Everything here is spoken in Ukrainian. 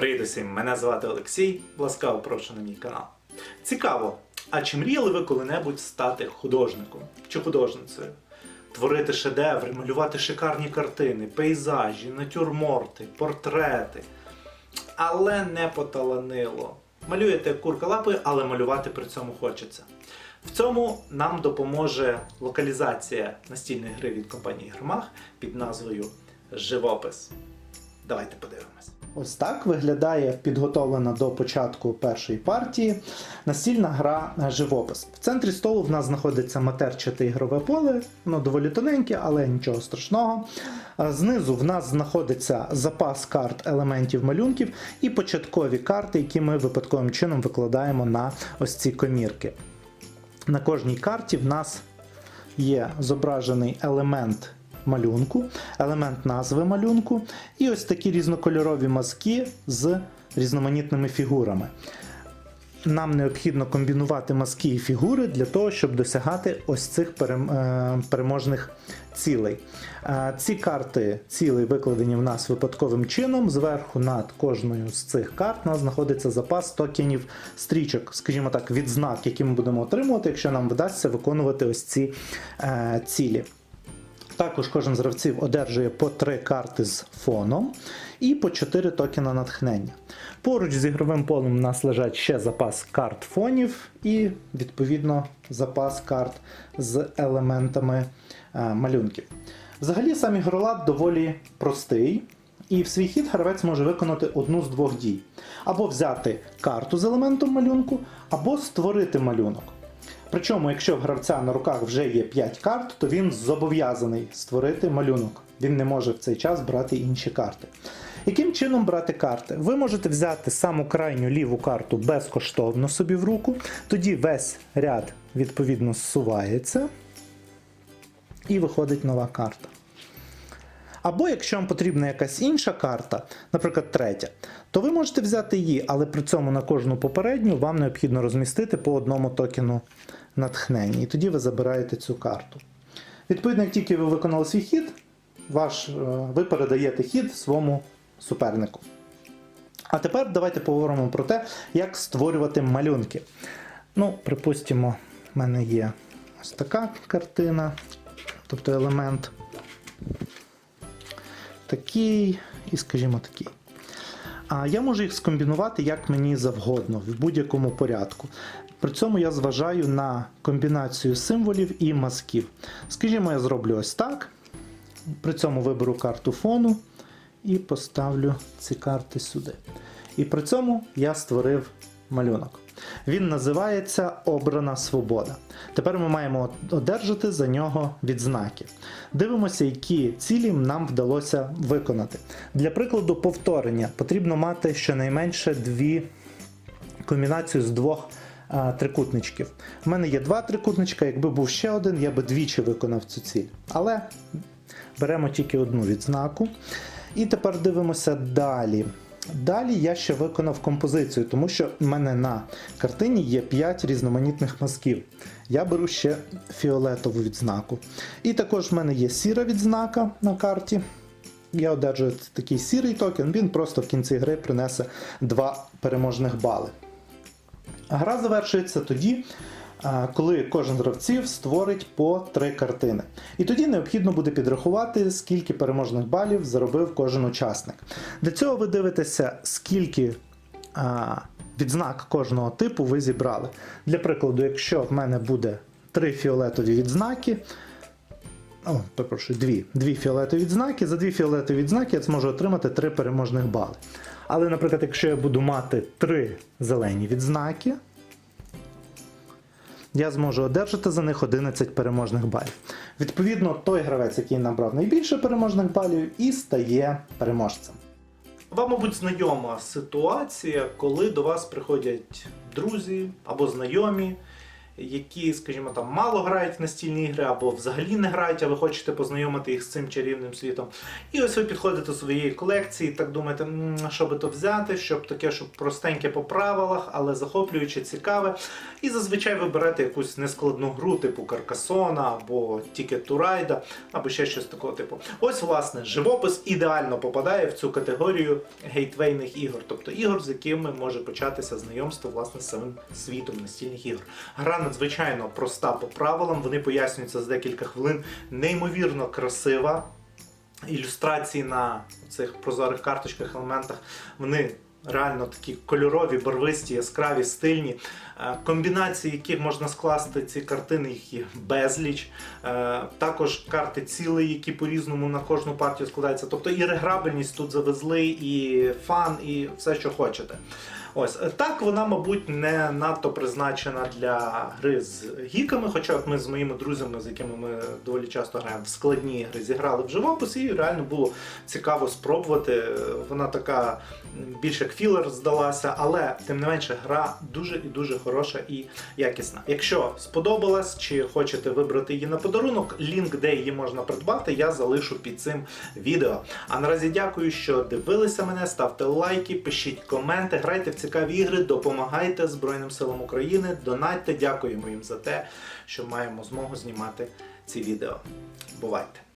Привіт усім! Мене звати Олексій. Ласкаво прошу на мій канал. Цікаво, а чи мріяли ви коли-небудь стати художником чи художницею? Творити шедеври, малювати шикарні картини, пейзажі, натюрморти, портрети. Але не поталанило. Малюєте курка лапою, але малювати при цьому хочеться. В цьому нам допоможе локалізація настільної гри від компанії Громах під назвою Живопис. Давайте подивимось. Ось так виглядає підготовлена до початку першої партії настільна гра живопис. В центрі столу в нас знаходиться матерчате ігрове поле, воно доволі тоненьке, але нічого страшного. Знизу в нас знаходиться запас карт елементів малюнків і початкові карти, які ми випадковим чином викладаємо на ось ці комірки. На кожній карті в нас є зображений елемент малюнку, елемент назви малюнку, і ось такі різнокольорові мазки з різноманітними фігурами. Нам необхідно комбінувати мазки і фігури для того, щоб досягати ось цих е, переможних цілей. Е, Ці карти цілей викладені в нас випадковим чином. Зверху над кожною з цих карт у нас знаходиться запас токенів стрічок, скажімо так, відзнак, які ми будемо отримувати, якщо нам вдасться виконувати ось ці е, цілі. Також кожен з гравців одержує по 3 карти з фоном і по 4 токена натхнення. Поруч з ігровим полем у нас лежать ще запас карт фонів і, відповідно, запас карт з елементами е, малюнків. Взагалі, сам ігролад доволі простий. І в свій хід гравець може виконати одну з двох дій: або взяти карту з елементом малюнку, або створити малюнок. Причому, якщо в гравця на руках вже є 5 карт, то він зобов'язаний створити малюнок. Він не може в цей час брати інші карти. Яким чином брати карти? Ви можете взяти саму крайню ліву карту безкоштовно собі в руку, тоді весь ряд відповідно зсувається і виходить нова карта. Або якщо вам потрібна якась інша карта, наприклад, третя, то ви можете взяти її, але при цьому на кожну попередню вам необхідно розмістити по одному токену натхнення. І тоді ви забираєте цю карту. Відповідно, як тільки ви виконали свій хід, ваш, е, ви передаєте хід своєму супернику. А тепер давайте поговоримо про те, як створювати малюнки. Ну, припустимо, в мене є ось така картина, тобто елемент такий і, скажімо, такий. А я можу їх скомбінувати як мені завгодно, в будь-якому порядку. При цьому я зважаю на комбінацію символів і мазків. Скажімо, я зроблю ось так. При цьому виберу карту фону і поставлю ці карти сюди. І при цьому я створив малюнок. Він називається Обрана свобода. Тепер ми маємо одержати за нього відзнаки. Дивимося, які цілі нам вдалося виконати. Для прикладу, повторення потрібно мати щонайменше дві комбінацію з двох трикутничків. У мене є два трикутничка, якби був ще один, я би двічі виконав цю ціль. Але беремо тільки одну відзнаку. І тепер дивимося далі. Далі я ще виконав композицію, тому що в мене на картині є 5 різноманітних мазків. Я беру ще фіолетову відзнаку. І також в мене є сіра відзнака на карті. Я одержую такий сірий токен, він просто в кінці гри принесе 2 переможних бали. Гра завершується тоді, коли кожен з гравців створить по 3 картини. І тоді необхідно буде підрахувати, скільки переможних балів заробив кожен учасник. Для цього ви дивитеся, скільки відзнак кожного типу ви зібрали. Для прикладу, якщо в мене буде 3 фіолетові відзнаки. О, перепрошую, дві. Дві фіолетові відзнаки. За дві фіолетові відзнаки я зможу отримати 3 переможних бали. Але, наприклад, якщо я буду мати 3 зелені відзнаки, я зможу одержати за них 11 переможних балів. Відповідно, той гравець, який набрав найбільше переможних балів, і стає переможцем. Вам, мабуть, знайома ситуація, коли до вас приходять друзі або знайомі які, скажімо, там мало грають в настільні ігри або взагалі не грають, а ви хочете познайомити їх з цим чарівним світом. І ось ви підходите до своєї колекції, так думаєте, що би то взяти, щоб таке, щоб простеньке по правилах, але захоплююче, цікаве. І зазвичай ви берете якусь нескладну гру, типу Каркасона або Ticket to або ще щось такого типу. Ось, власне, живопис ідеально попадає в цю категорію гейтвейних ігор, тобто ігор, з якими може початися знайомство власне з самим світом настільних ігор. Гра надзвичайно проста по правилам, вони пояснюються за декілька хвилин, неймовірно красива. Ілюстрації на цих прозорих карточках, елементах, вони реально такі кольорові, барвисті, яскраві, стильні. Е, Комбінації, яких можна скласти ці картини, їх є безліч. Е, Також карти ціли, які по-різному на кожну партію складаються. Тобто і реграбельність тут завезли, і фан, і все, що хочете. Ось е, так вона, мабуть, не надто призначена для гри з гіками. Хоча ми з моїми друзями, з якими ми доволі часто граємо в складні ігри, зіграли в живопис, і реально було цікаво спробувати. Вона така м, більш як філер здалася, але тим не менше гра дуже і дуже хороша і якісна. Якщо сподобалась чи хочете вибрати її на подарунок, лінк, де її можна придбати, я залишу під цим відео. А наразі дякую, що дивилися мене. Ставте лайки, пишіть коменти, грайте в цікаві ігри, допомагайте Збройним силам України, донатьте. Дякуємо їм за те, що маємо змогу знімати ці відео. Бувайте!